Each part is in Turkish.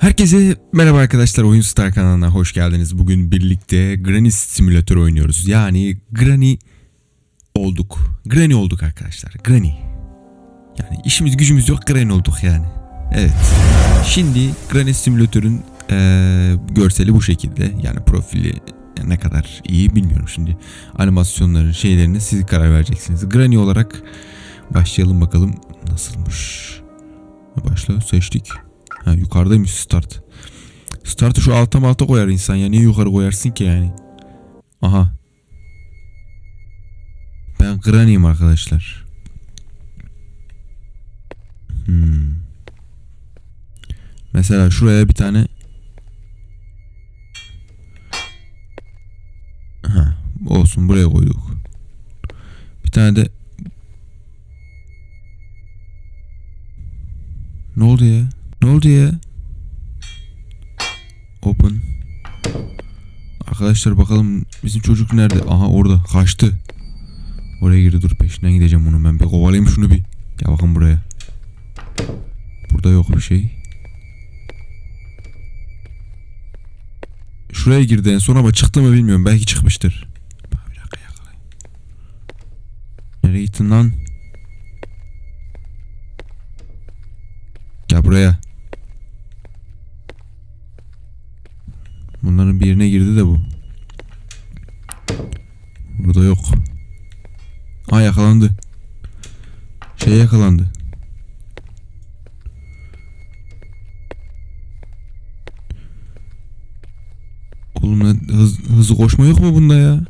Herkese merhaba arkadaşlar Oyun Star kanalına hoş geldiniz. Bugün birlikte Granny Simulator oynuyoruz. Yani Granny olduk. Granny olduk arkadaşlar. Granny. Yani işimiz gücümüz yok Granny olduk yani. Evet. Şimdi Granny Simulator'ın eee, görseli bu şekilde. Yani profili ne kadar iyi bilmiyorum şimdi. Animasyonların şeylerini siz karar vereceksiniz. Granny olarak başlayalım bakalım nasılmış. Başla seçtik. Ha yukarıdaymış start. Startı şu alta malta koyar insan ya. Niye yukarı koyarsın ki yani? Aha. Ben Granny'im arkadaşlar. Hmm. Mesela şuraya bir tane Ha, olsun buraya koyduk. Bir tane de Ne oldu ya? Ne oldu ya? Open. Arkadaşlar bakalım bizim çocuk nerede? Aha orada kaçtı. Oraya girdi dur peşinden gideceğim onun ben bir kovalayayım şunu bir. Gel bakın buraya. Burada yok bir şey. Şuraya girdi en son ama çıktı mı bilmiyorum. Belki çıkmıştır. Bir dakika yakalayayım. Nereye gittin lan? Gel buraya. Aa yakalandı. Şey yakalandı. Oğlum lan hız, hızlı koşma yok mu bunda ya?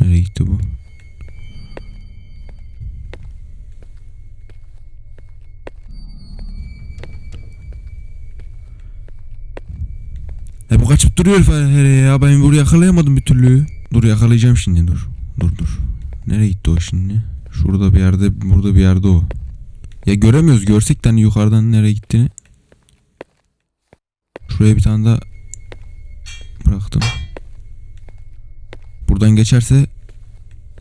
Nereye gitti bu? E bu kaçıp duruyor her ya. Ben buraya yakalayamadım bir türlü. Dur yakalayacağım şimdi dur. Dur dur. Nereye gitti o şimdi? Şurada bir yerde, burada bir yerde o. Ya göremiyoruz. Görsek de hani yukarıdan nereye gittiğini. Şuraya bir tane daha bıraktım. Buradan geçerse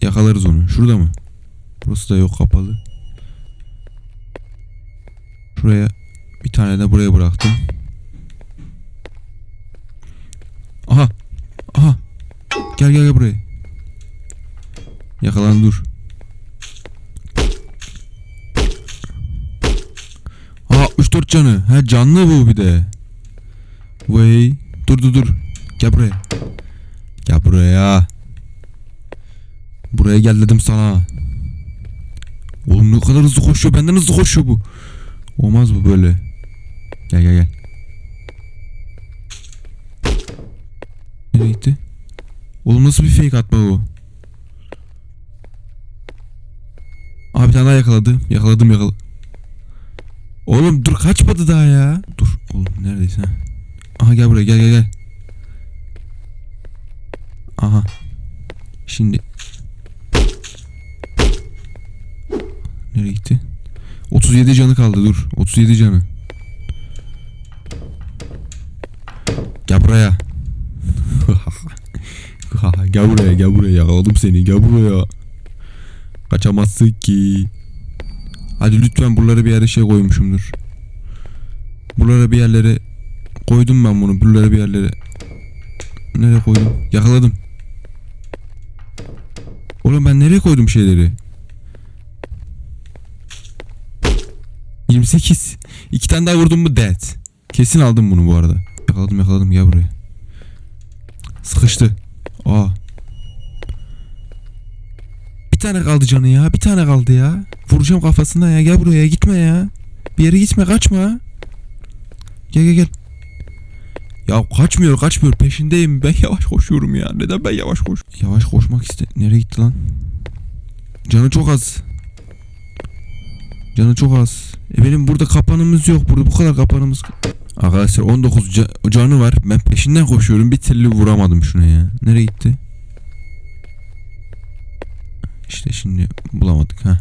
yakalarız onu. Şurada mı? Burası da yok kapalı. Şuraya bir tane de buraya bıraktım. Gel gel gel buraya. Yakalan dur. Aa 64 canı. Ha canlı bu bir de. Vay. Dur dur dur. Gel buraya. Gel buraya. Buraya gel dedim sana. Oğlum ne kadar hızlı koşuyor. Benden hızlı koşuyor bu. Olmaz bu böyle. Gel gel gel. Nereye gitti? Oğlum nasıl bir fake atma bu? Abi bir tane daha yakaladı. Yakaladım yakaladım. Oğlum dur kaçmadı daha ya. Dur oğlum neredeyse. ha. Aha gel buraya gel gel gel. Aha. Şimdi. Nereye gitti? 37 canı kaldı dur. 37 canı. Gel buraya. Gel buraya gel buraya yakaladım seni gel buraya. Kaçamazsın ki. Hadi lütfen buralara bir yere şey koymuşumdur. Buralara bir yerlere koydum ben bunu buralara bir yerlere. Nereye koydum? Yakaladım. Oğlum ben nereye koydum şeyleri? 28. İki tane daha vurdum mu dead. Kesin aldım bunu bu arada. Yakaladım yakaladım gel buraya. Sıkıştı. Aa. Bir tane kaldı canı ya. Bir tane kaldı ya. Vuracağım kafasına ya. Gel buraya gitme ya. Bir yere gitme kaçma. Gel gel gel. Ya kaçmıyor kaçmıyor peşindeyim. Ben yavaş koşuyorum ya. Neden ben yavaş koş? Yavaş koşmak iste. Nereye gitti lan? Canı çok az. Canı çok az. E benim burada kapanımız yok. Burada bu kadar kapanımız. Arkadaşlar 19 ca- canı var. Ben peşinden koşuyorum. Bir türlü vuramadım şuna ya. Nereye gitti? İşte şimdi bulamadık ha.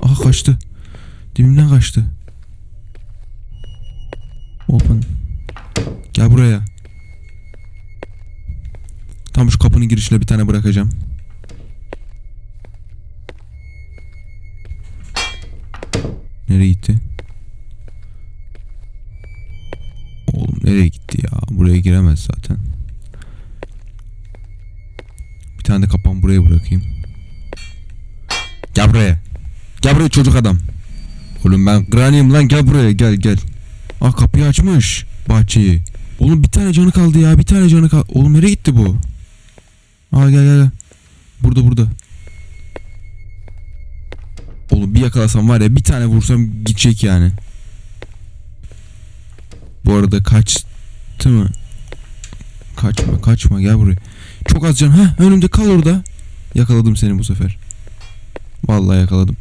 Aha kaçtı. Dibimden kaçtı. Open. Gel buraya. Tam şu kapının girişine bir tane bırakacağım. Nereye gitti? Oğlum nereye gitti ya? Buraya giremez zaten. Tane de kapan buraya bırakayım. Gel buraya. Gel buraya çocuk adam. Oğlum ben Granny'im lan gel buraya gel gel. Ah kapıyı açmış bahçeyi. Oğlum bir tane canı kaldı ya bir tane canı kaldı. Oğlum nereye gitti bu? Aa gel gel gel. Burada burada. Oğlum bir yakalasam var ya bir tane vursam gidecek yani. Bu arada kaçtı mı? Kaçma kaçma gel buraya. Çok az can. Ha önümde kal orada. Yakaladım seni bu sefer. Vallahi yakaladım.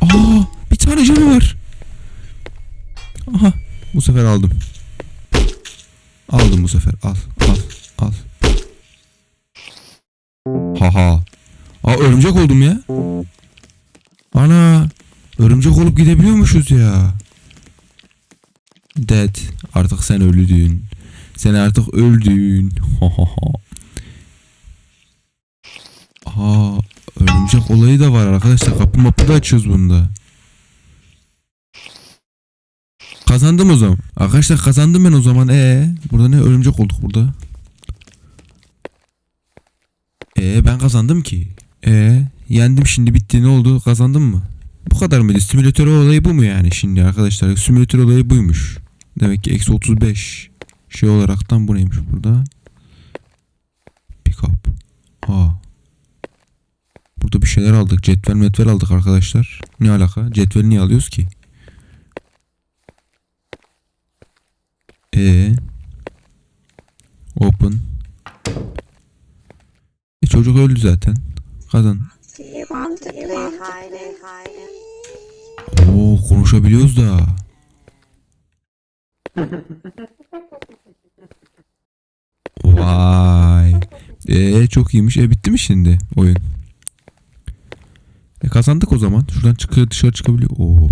Aa bir tane canı var. Aha bu sefer aldım. Aldım bu sefer. Al al al. Haha. Aa örümcek oldum ya. Ana. Örümcek olup gidebiliyormuşuz ya. Dead. Artık sen öldün. Sen artık öldün. Aa, örümcek olayı da var arkadaşlar. Kapı mapı da açıyoruz bunda. Kazandım o zaman. Arkadaşlar kazandım ben o zaman. Ee, burada ne örümcek olduk burada. Ee ben kazandım ki. Ee yendim şimdi bitti ne oldu kazandım mı? Bu kadar mıydı? Simülatör olayı bu mu yani şimdi arkadaşlar? Simülatör olayı buymuş. Demek ki eksi 35 şey olaraktan bu neymiş burada? Pick up. Aa. Burada bir şeyler aldık. Cetvel metvel aldık arkadaşlar. Ne alaka? Cetveli niye alıyoruz ki? E Open. E çocuk öldü zaten. Hide? Oo konuşabiliyoruz da. Vay. E çok iyiymiş. E bitti mi şimdi oyun? E kazandık o zaman. Şuradan çıkıyor dışarı çıkabiliyor. Oo.